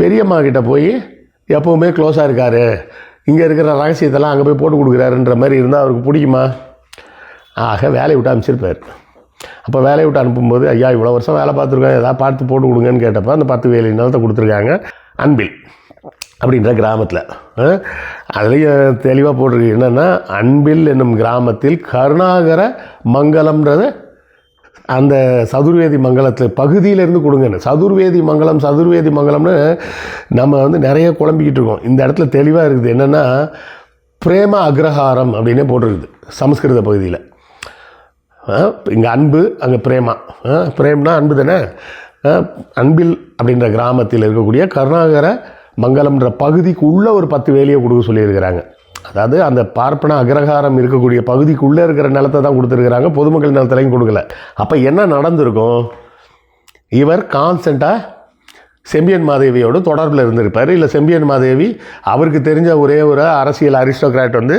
பெரியம்மா கிட்ட போய் எப்போவுமே க்ளோஸாக இருக்கார். இங்கே இருக்கிற ரகசியத்தெல்லாம் அங்கே போய் போட்டு கொடுக்குறாருன்ற மாதிரி இருந்தால் அவருக்கு பிடிக்குமா? ஆக வேலையை விட்டு அனுப்பிச்சிருப்பார். அப்போ வேலையை விட்டு அனுப்பும்போது ஐயா இவ்வளோ வருஷம் வேலை பார்த்துருக்கோம். ஏதாவது பார்த்து போட்டு கொடுங்கன்னு கேட்டப்போ அந்த பத்து வேலை நிலத்தை கொடுத்துருக்காங்க. அன்பில். அப்படின்ற கிராமத்தில். அதுலேயும் தெளிவாக போட்டிருக்கு. என்னென்னா அன்பில் என்னும் கிராமத்தில் கருணாகர மங்கலம்ன்றது அந்த சதுர்வேதி மங்கலத்தில் பகுதியிலேருந்து கொடுங்கன்னு சதுர்வேதி மங்கலம் சதுர்வேதி மங்கலம்னு நம்ம வந்து நிறைய குழம்பிக்கிட்டு இருக்கோம். இந்த இடத்துல தெளிவாக இருக்குது. என்னென்னா பிரேம அக்ரஹாரம் அப்படின்னே போட்டிருக்குது சமஸ்கிருத பகுதியில். இங்கே அன்பு அங்கே பிரேமா. ஆ, பிரேம்னா அன்பு தானே? ஆ, அன்பில் அப்படின்ற கிராமத்தில் இருக்கக்கூடிய கருணாகர மங்கலம்ன்ற பகுதிக்கு உள்ள ஒரு பத்து வேலியை கொடுக்க சொல்லியிருக்கிறாங்க. அதாவது அந்த பார்ப்பன அக்ரஹாரம் இருக்கக்கூடிய பகுதிக்குள்ளே இருக்கிற நிலத்தை தான் கொடுத்துருக்குறாங்க. பொதுமக்கள் நிலத்திலையும் கொடுக்கல. அப்போ என்ன நடந்திருக்கும்? இவர் கான்ஸ்டண்ட்டாக செம்பியன் மாதேவியோடு தொடர்பில் இருந்திருப்பார். இல்லை செம்பியன் மாதேவி அவருக்கு தெரிஞ்ச ஒரே ஒரு அரசியல் அரிஸ்டோக்ராட் வந்து